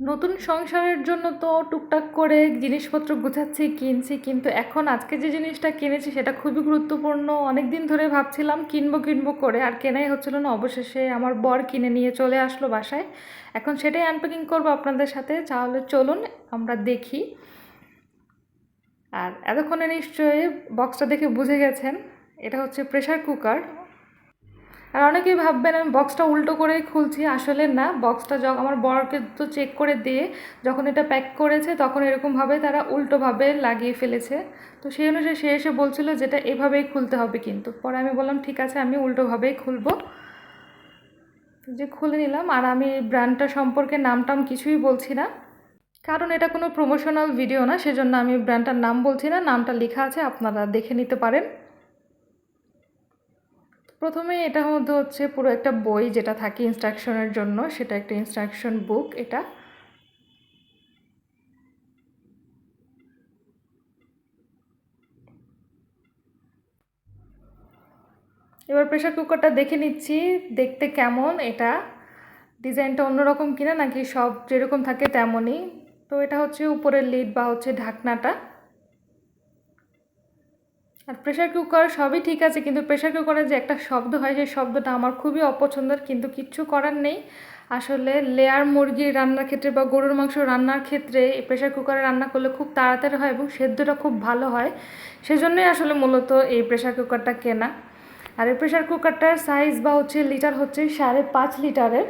নতুন সংসারের জন্য তো টুকটাক করে জিনিসপত্র গুছাচ্ছি, কিনছি, কিন্তু এখন আজকে যে জিনিসটা কিনেছি সেটা খুবই গুরুত্বপূর্ণ। অনেক দিন ধরে ভাবছিলাম কিনবো কিনবো করে, আর কেনাই হচ্ছিল না। অবশেষে আমার বর কিনে নিয়ে চলে আসলো বাসায়। এখন সেটাই আনপ্যাকিং করব আপনাদের সাথে। তাহলে চলুন, আমরা দেখি। আর এতক্ষণে নিশ্চয়ই বক্সটা দেখে বুঝে গেছেন, এটা হচ্ছে প্রেশার কুকার আর অনেকেই ভাববেন, আমি বক্সটা উল্টো করেই খুলছি। আসলে না বক্সটা যখন আমার বরকে তো চেক করে দিয়ে যখন এটা প্যাক করেছে, তখন এরকমভাবে তারা উল্টোভাবে লাগিয়ে ফেলেছে। তো সেই অনুসারে সে এসে বলছিল যেটা এভাবেই খুলতে হবে কিন্তু। পরে আমি বললাম, ঠিক আছে, আমি উল্টোভাবেই খুলবো। যে খুলে নিলাম, আর আমি ব্র্যান্ডটা সম্পর্কে নাম টাম কিছুই বলছি না। কারণ এটা কোনো প্রমোশনাল ভিডিও না, সেজন্য আমি ব্র্যান্ডটার নাম বলছি না, নামটা লেখা আছে, আপনারা দেখে নিতে পারেন। প্রথমে এটার মধ্যে হচ্ছে পুরো একটা বই যেটা থাকে ইনস্ট্রাকশনের জন্য, সেটা একটা ইনস্ট্রাকশন বুক এটা। এবার প্রেশার কুকারটা দেখে নিচ্ছি, দেখতে কেমন এটা? ডিজাইনটা অন্যরকম কিনা, নাকি সব যেরকম থাকে তেমনই? তো এটা হচ্ছে উপরের লিড বা হচ্ছে ঢাকনাটা। আর প্রেশার কুকার সবই ঠিক আছে, কিন্তু প্রেশার কুকারের যে একটা শব্দ হয়, সেই শব্দটা আমার খুবই অপছন্দের, কিন্তু কিচ্ছু করার নেই। আসলে লেয়ার মুরগি রান্নার ক্ষেত্রে বা গরুর মাংস রান্নার ক্ষেত্রে প্রেশার কুকারে রান্না করলে খুব তাড়াতাড়ি হয় এবং সেদ্ধটা খুব ভালো হয়। সেজন্যই আসলে মূলত এই প্রেশার কুকারটা কেনা। আর এই প্রেশার কুকারটার সাইজ বা হচ্ছে লিটার হচ্ছে সাড়ে পাঁচ লিটারের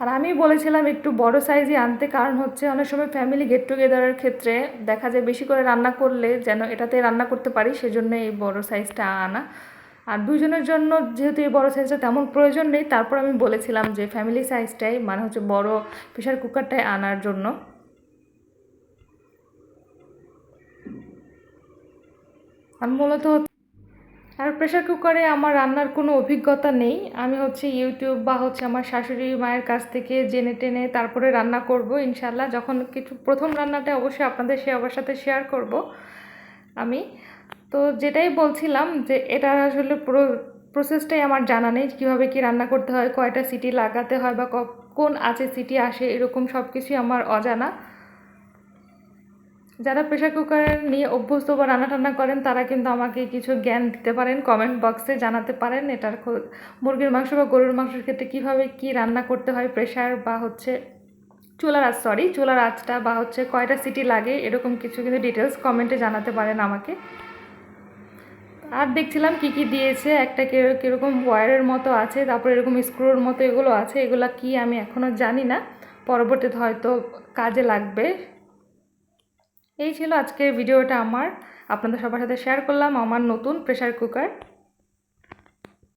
আর আমি বলেছিলাম একটু বড় সাইজই আনতে, কারণ হচ্ছে অনেক সময় ফ্যামিলি গেট টুগেদারের ক্ষেত্রে দেখা যায় বেশি করে রান্না করলে যেন এটাতে রান্না করতে পারি, সেজন্য এই বড় সাইজটা আনা। আর দুজনের জন্য যেহেতু এই বড় সাইজটা তেমন প্রয়োজন নেই, তারপর আমি বলেছিলাম যে ফ্যামিলি সাইজটাই মানে হচ্ছে বড় প্রেশার কুকারটাই আনার জন্য। আর মূলত আর প্রেশার কুকারে আমার রান্নার কোনো অভিজ্ঞতা নেই। আমি হচ্ছে ইউটিউব বা হচ্ছে আমার শাশুড়ি মায়ের কাছ থেকে জেনে টেনে তারপরে রান্না করব ইনশাল্লাহ যখন কিছু প্রথম রান্নাটা অবশ্যই আপনাদের সে আবার সাথে শেয়ার করব আমি। তো যেটাই বলছিলাম যে এটা আসলে পুরো প্রসেসটাই আমার জানা নেই কীভাবে কি রান্না করতে হয়, কয়টা সিটি লাগাতে হয় বা কোন আছে সিটি আসে, এরকম সব কিছুই আমার অজানা। যারা প্রেশার কুকার নিয়ে অভ্যস্ত বা রান্না টান্না করেন, তারা কিন্তু আমাকে কিছু জ্ঞান দিতে পারেন কমেন্ট বক্সে জানাতে পারেন এটার মুরগির মাংস বা গরুর মাংসের ক্ষেত্রে কীভাবে কি রান্না করতে হয় প্রেশার বা হচ্ছে চুলার আঁচ সরি চুলার আঁচটা বা হচ্ছে কয়টা সিটি লাগে, এরকম কিছু কিন্তু ডিটেলস কমেন্টে জানাতে পারেন আমাকে। আর দেখছিলাম কি কি দিয়েছে, একটা কীরকম ওয়ারের মতো আছে, তারপর এরকম স্ক্রুর মতো এগুলো আছে, এগুলো কি আমি এখনও জানি না, পরবর্তীতে হয়তো কাজে লাগবে। এই ছিল আজকের ভিডিওটা আমার। আপনাদের সবার সাথে শেয়ার করলাম আমার নতুন প্রেশার কুকার